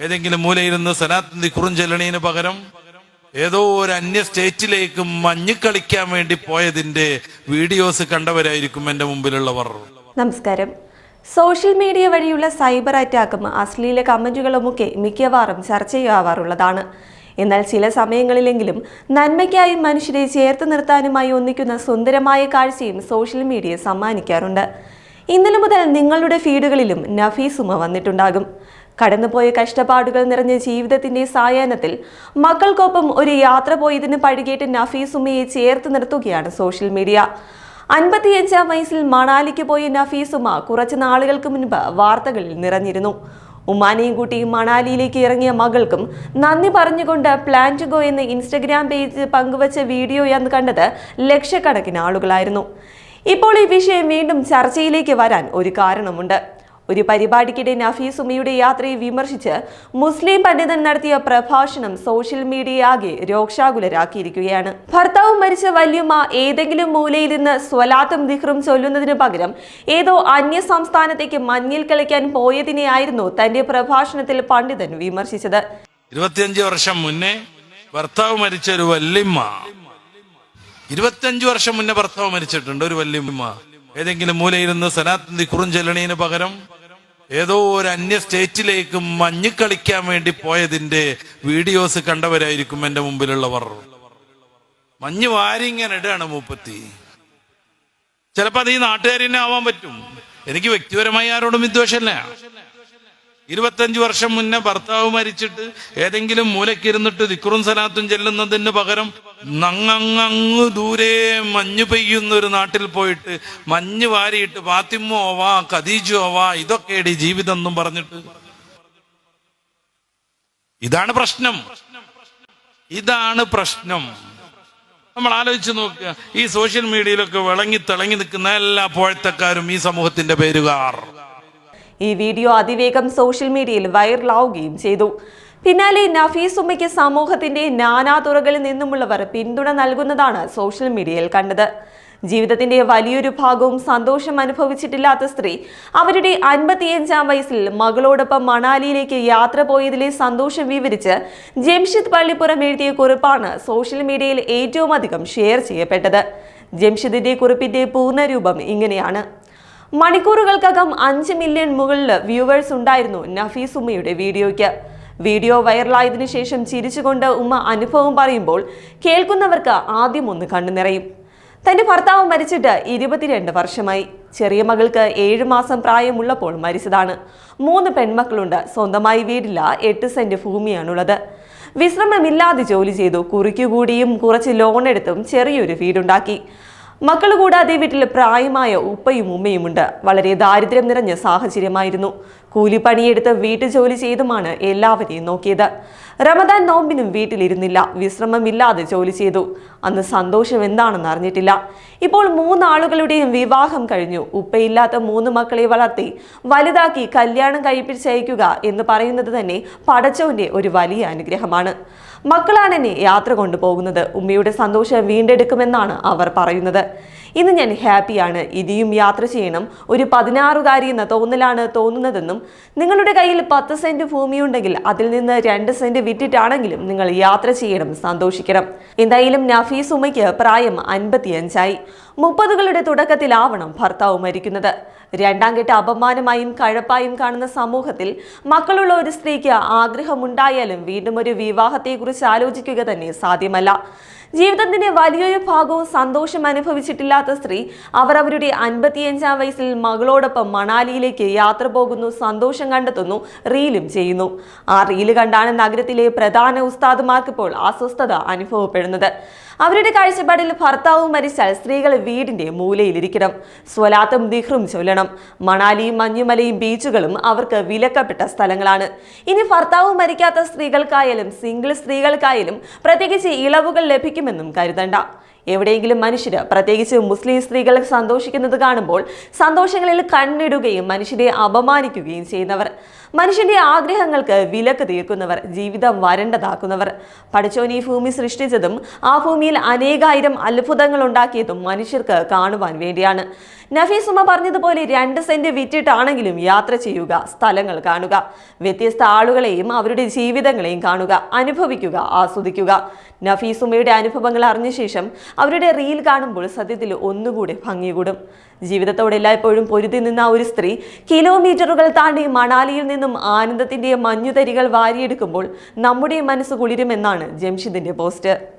ഏതെങ്കിലും മൂലയിരുന്ന് സനാത്തന്തി കുറുഞ്ചെല്ലണീന് പകരം ഏതോ ഒരു അന്യ സ്റ്റേറ്റിലേക്ക് മഞ്ഞ് കളിക്കാൻ വേണ്ടി പോയതിന്റെ വീഡിയോസ് കണ്ടവരായിരിക്കും എന്റെ മുമ്പിലുള്ളവർ. നമസ്കാരം. സോഷ്യൽ മീഡിയ വഴിയുള്ള സൈബർ അറ്റാക്കും അശ്ലീല കമന്റുകളുമൊക്കെ മിക്കവാറും ചർച്ചയാവാറുള്ളതാണ് എന്നാൽ ചില സമയങ്ങളിലെങ്കിലും നന്മയ്ക്കായി മനുഷ്യരെ ചേർത്ത് നിർത്താനുമായി ഒന്നിക്കുന്ന സുന്ദരമായ കാഴ്ചയും സോഷ്യൽ മീഡിയ സമ്മാനിക്കാറുണ്ട്. ഇന്നലെ മുതൽ നിങ്ങളുടെ ഫീഡുകളിലും നഫീസുമ വന്നിട്ടുണ്ടാകും. കടന്നുപോയ കഷ്ടപ്പാടുകൾ നിറഞ്ഞ ജീവിതത്തിന്റെ സായാഹ്നത്തിൽ മക്കൾക്കൊപ്പം ഒരു യാത്ര പോയതിന് പഴികേറ്റ് നഫീസുമയെ ചേർത്ത് നിർത്തുകയാണ് സോഷ്യൽ മീഡിയ. അൻപത്തിയഞ്ചാം വയസ്സിൽ മണാലിക്ക് പോയ നഫീസുമ കുറച്ച് നാളുകൾക്ക് മുൻപ് വാർത്തകളിൽ നിറഞ്ഞിരുന്നു. ഉമ്മാനെയും കൂട്ടിയും മണാലിയിലേക്ക് ഇറങ്ങിയ മകൾക്കും നന്ദി പറഞ്ഞുകൊണ്ട് പ്ലാൻ ടു ഗോ എന്ന ഇൻസ്റ്റഗ്രാം പേജ് പങ്കുവച്ച വീഡിയോ എന്ന് കണ്ടത് ലക്ഷക്കണക്കിന് ആളുകളായിരുന്നു. ഇപ്പോൾ ഈ വിഷയം വീണ്ടും ചർച്ചയിലേക്ക് വരാൻ ഒരു കാരണമുണ്ട്. ഒരു പരിപാടിക്കിടെ നഫീസ് ഉമ്മയുടെ യാത്രയെ വിമർശിച്ച് മുസ്ലിം പണ്ഡിതൻ നടത്തിയ പ്രഭാഷണം സോഷ്യൽ മീഡിയ ആകെ രോക്ഷാകുലരാക്കിയിരിക്കുകയാണ് ഭർത്താവ് മരിച്ച വല്യമ്മ ഏതെങ്കിലും മൂലയിൽ നിന്ന് സ്വലാത്തും ദിഹ്റും ചൊല്ലുന്നതിന് പകരം ഏതോ അന്യ സംസ്ഥാനത്തേക്ക് മഞ്ഞിൽ കളിക്കാൻ പോയതിനെയായിരുന്നു തന്റെ പ്രഭാഷണത്തിൽ പണ്ഡിതൻ വിമർശിച്ചത്. ഇരുപത്തിയഞ്ച് വർഷം മുന്നേ ഭർത്താവ് മരിച്ച ഒരു വല്യമ്മ. ഇരുപത്തിയഞ്ച് വർഷം മുന്നേ ഭർത്താവ് മരിച്ചിട്ടുണ്ട് ഒരു വല്യമ്മ. ഏതെങ്കിലും മൂലയിൽ മൂലയിരുന്ന് കുറും കുറുഞ്ചെല്ലണീന് പകരം ഏതോ ഒരു അന്യ സ്റ്റേറ്റിലേക്ക് മഞ്ഞ് കളിക്കാൻ വേണ്ടി പോയതിന്റെ വീഡിയോസ് കണ്ടവരായിരിക്കും എന്റെ മുമ്പിലുള്ളവർ. മഞ്ഞ് വാരിങ്ങനെ ഇടാണ് മൂപ്പത്തി. ചിലപ്പോ അത് ഈ നാട്ടുകാരി തന്നെ ആവാൻ പറ്റും. എനിക്ക് വ്യക്തിപരമായി ആരോടും വിദ്വേഷമല്ല. ഇരുപത്തഞ്ചു വർഷം മുന്നേ ഭർത്താവ് മരിച്ചിട്ട് ഏതെങ്കിലും മൂലക്കിരുന്നിട്ട് ദിക്റും സലാത്തും ചെല്ലുന്നതിന് പകരം നങ്ങങ്ങ് ദൂരെ മഞ്ഞ് പെയ്യുന്ന ഒരു നാട്ടിൽ പോയിട്ട് മഞ്ഞ് വാരിയിട്ട് ഫാത്തിമോ ആവാ ഖദീജു ആവാ ഇതൊക്കെയാണ് ഈ ജീവിതം എന്നും പറഞ്ഞിട്ട്. ഇതാണ് പ്രശ്നം. ഇതാണ് പ്രശ്നം. നമ്മൾ ആലോചിച്ച് നോക്കുക. ഈ സോഷ്യൽ മീഡിയയിലൊക്കെ വിളങ്ങി തിളങ്ങി നിൽക്കുന്ന എല്ലാ പോഴത്തക്കാരും ഈ സമൂഹത്തിന്റെ പേരുകാർ. ഈ വീഡിയോ അതിവേഗം സോഷ്യൽ മീഡിയയിൽ വൈറലാവുകയും ചെയ്തു. പിന്നാലെ നഫീസ് ഉമ്മയ്ക്ക് സമൂഹത്തിന്റെ നാനാതുറകളിൽ നിന്നുമുള്ളവർ പിന്തുണ നൽകുന്നതാണ് സോഷ്യൽ മീഡിയയിൽ കണ്ടത്. ജീവിതത്തിന്റെ വലിയൊരു ഭാഗവും സന്തോഷം അനുഭവിച്ചിട്ടില്ലാത്ത സ്ത്രീ അവരുടെ അൻപത്തിയഞ്ചാം വയസ്സിൽ മകളോടൊപ്പം മണാലിയിലേക്ക് യാത്ര പോയതിലെ സന്തോഷം വിവരിച്ച് ജംഷിദ് പള്ളിപ്പുറം എഴുതിയ കുറിപ്പാണ് സോഷ്യൽ മീഡിയയിൽ ഏറ്റവും അധികം ഷെയർ ചെയ്യപ്പെട്ടത്. ജംഷിദിന്റെ കുറിപ്പിന്റെ പൂർണരൂപം ഇങ്ങനെയാണ്. മണിക്കൂറുകൾക്കകം അഞ്ച് മില്യൺ മുകളിൽ വ്യൂവേഴ്സ് ഉണ്ടായിരുന്നു നഫീസ് ഉമ്മയുടെ വീഡിയോയ്ക്ക്. വീഡിയോ വൈറലായതിനു ശേഷം ചിരിച്ചുകൊണ്ട് ഉമ്മ അനുഭവം പറയുമ്പോൾ കേൾക്കുന്നവർക്ക് ആദ്യം ഒന്ന് കണ്ണു നിറയും. തന്റെ ഭർത്താവ് മരിച്ചിട്ട് ഇരുപത്തിരണ്ട് വർഷമായി. ചെറിയ മകൾക്ക് ഏഴു മാസം പ്രായമുള്ളപ്പോൾ മരിച്ചതാണ്. മൂന്ന് പെൺമക്കളുണ്ട്. സ്വന്തമായി വീടില്ല എട്ട് സെന്റ് ഭൂമിയാണുള്ളത്. വിശ്രമമില്ലാതെ ജോലി ചെയ്തു കുറിക്കുകൂടിയും കുറച്ച് ലോൺ എടുത്തും ചെറിയൊരു വീടുണ്ടാക്കി. മക്കൾ കൂടാതെ വീട്ടിൽ പ്രായമായ ഉപ്പയും ഉമ്മയുമുണ്ട് വളരെ ദാരിദ്ര്യം നിറഞ്ഞ സാഹചര്യമായിരുന്നു. കൂലിപ്പണിയെടുത്ത് വീട്ടുജോലി ചെയ്തുമാണ് എല്ലാവരെയും നോക്കിയത്. റമദാൻ നോമ്പിനും വീട്ടിലിരുന്നില്ല. വിശ്രമമില്ലാതെ ജോലി ചെയ്തു. അന്ന് സന്തോഷം എന്താണെന്ന് അറിഞ്ഞിട്ടില്ല. ഇപ്പോൾ മൂന്നാളുകളുടെയും വിവാഹം കഴിഞ്ഞു. ഉപ്പയില്ലാത്ത മൂന്ന് മക്കളെ വളർത്തി വലുതാക്കി കല്യാണം കഴിപ്പിച്ചയക്കുക എന്ന് പറയുന്നത് തന്നെ പടച്ചവന്റെ ഒരു വലിയ അനുഗ്രഹമാണ്. മക്കളാണ് എന്നെ യാത്ര കൊണ്ടുപോകുന്നത്. ഉമ്മയുടെ സന്തോഷം വീണ്ടെടുക്കുമെന്നാണ് അവർ പറയുന്നത്. ഇന്ന് ഞാൻ ഹാപ്പിയാണ്. ഇനിയും യാത്ര ചെയ്യണം. ഒരു പതിനാറുകാരി എന്ന തോന്നലാണ് തോന്നുന്നതെന്നും നിങ്ങളുടെ കയ്യിൽ പത്ത് സെന്റ് ഭൂമിയുണ്ടെങ്കിൽ അതിൽ നിന്ന് രണ്ട് സെന്റ് വിറ്റിട്ടാണെങ്കിലും നിങ്ങൾ യാത്ര ചെയ്യണം സന്തോഷിക്കണം. എന്തായാലും നഫീസ് ഉമ്മയ്ക്ക് പ്രായം അൻപത്തിയഞ്ചായി. മുപ്പതുകളുടെ തുടക്കത്തിലാവണം ഭർത്താവ് മരിക്കുന്നത്. രണ്ടാം കെട്ട അപമാനമായും കഴപ്പായും കാണുന്ന സമൂഹത്തിൽ മക്കളുള്ള ഒരു സ്ത്രീക്ക് ആഗ്രഹമുണ്ടായാലും വീണ്ടും ഒരു വിവാഹത്തെക്കുറിച്ച് ആലോചിക്കുക തന്നെ സാധ്യമല്ല. ജീവിതത്തിന്റെ വലിയൊരു ഭാഗവും സന്തോഷം അനുഭവിച്ചിട്ടില്ലാത്ത സ്ത്രീ അവർ അവരുടെ അൻപത്തിയഞ്ചാം വയസ്സിൽ മകളോടൊപ്പം മണാലിയിലേക്ക് യാത്ര പോകുന്നു സന്തോഷം കണ്ടെത്തുന്നു റീലും ചെയ്യുന്നു. ആ റീൽ കണ്ടാണ് നഗരത്തിലെ പ്രധാന ഉസ്താദുമാർക്കിപ്പോൾ അസ്വസ്ഥത അനുഭവപ്പെടുന്നത്. അവരുടെ കാഴ്ചപ്പാടിൽ ഭർത്താവ് മരിച്ചാൽ സ്ത്രീകൾ വീടിന്റെ മൂലയിലിരിക്കണം. സ്വലാത്തും ദിഹ്റും ചൊല്ലണം. മണാലിയും മഞ്ഞുമലയും ബീച്ചുകളും അവർക്ക് വിലക്കപ്പെട്ട സ്ഥലങ്ങളാണ്. ഇനി ഭർത്താവ് മരിക്കാത്ത സ്ത്രീകൾക്കായാലും സിംഗിൾ സ്ത്രീകൾക്കായാലും പ്രത്യേകിച്ച് ഇളവുകൾ ലഭിക്കുമെന്നും കരുതണ്ട. എവിടെയെങ്കിലും മനുഷ്യര് പ്രത്യേകിച്ച് മുസ്ലിം സ്ത്രീകൾ സന്തോഷിക്കുന്നത് കാണുമ്പോൾ സന്തോഷങ്ങളിൽ കണ്ണിടുകയും മനുഷ്യരെ അപമാനിക്കുകയും ചെയ്യുന്നവർ മനുഷ്യന്റെ ആഗ്രഹങ്ങൾക്ക് വിലക്ക് തീർക്കുന്നവർ ജീവിതം വരണ്ടതാക്കുന്നവർ. പഠിച്ചോൻ ഈ ഭൂമി സൃഷ്ടിച്ചതും ആ ഭൂമിയിൽ അനേകായിരം അത്ഭുതങ്ങൾ ഉണ്ടാക്കിയതും മനുഷ്യർക്ക് കാണുവാൻ വേണ്ടിയാണ്. നഫീസ് ഉമ്മ പറഞ്ഞതുപോലെ രണ്ട് സെന്റ് വിറ്റിട്ടാണെങ്കിലും യാത്ര ചെയ്യുക സ്ഥലങ്ങൾ കാണുക വ്യത്യസ്ത ആളുകളെയും അവരുടെ ജീവിതങ്ങളെയും കാണുക അനുഭവിക്കുക ആസ്വദിക്കുക. നഫീസുമയുടെ അനുഭവങ്ങൾ അറിഞ്ഞ ശേഷം അവരുടെ റീൽ കാണുമ്പോൾ സത്യത്തിൽ ഒന്നുകൂടെ ഭംഗി കൂടും. ജീവിതത്തോടെ എല്ലായ്പ്പോഴും പൊരുതി നിന്ന ഒരു സ്ത്രീ കിലോമീറ്ററുകൾ താണ്ടി മണാലിയിൽ നിന്നും ആനന്ദത്തിന്റെ മഞ്ഞുതരികൾ വാരിയെടുക്കുമ്പോൾ നമ്മുടെ മനസ്സ് കുളിരുമെന്നാണ് ജംഷിദിന്റെ പോസ്റ്റ്.